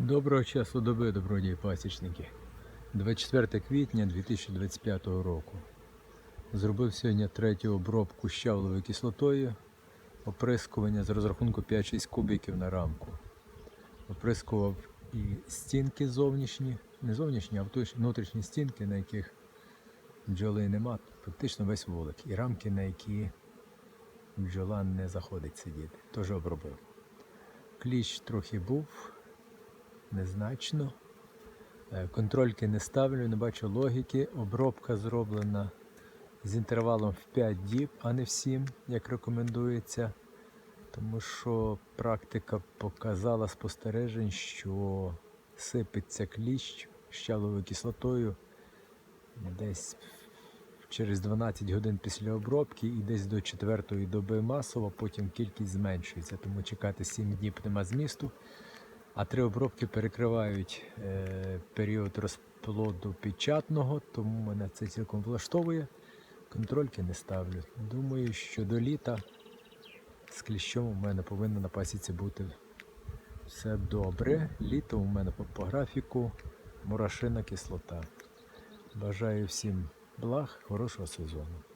Доброго часу доби, добродії пасічники. 24 квітня 2025 року. Зробив сьогодні третю обробку щавловою кислотою. Оприскування з розрахунку 5-6 кубиків на рамку. Оприскував і стінки зовнішні, не зовнішні, а внутрішні стінки, на яких бджоли нема, фактично весь вулик. І рамки, на які бджола не заходить сидіти. Теж обробив. Кліщ трохи був, незначно. Е, Контрольки не ставлю, не бачу логіки. Обробка зроблена з інтервалом в 5 діб, а не в 7, як рекомендується. Тому що практика показала спостережень, що сипеться кліщ щавловою кислотою десь через 12 годин після обробки і десь до 4 доби масово, потім кількість зменшується. Тому чекати 7 днів нема змісту. А три обробки перекривають е, період розплоду печатного, тому мене це цілком влаштовує. Контрольки не ставлю. Думаю, що до літа з кліщом у мене повинно на пасіці бути все добре. Літо у мене по, по графіку мурашина кислота. Бажаю всім благ, хорошого сезону.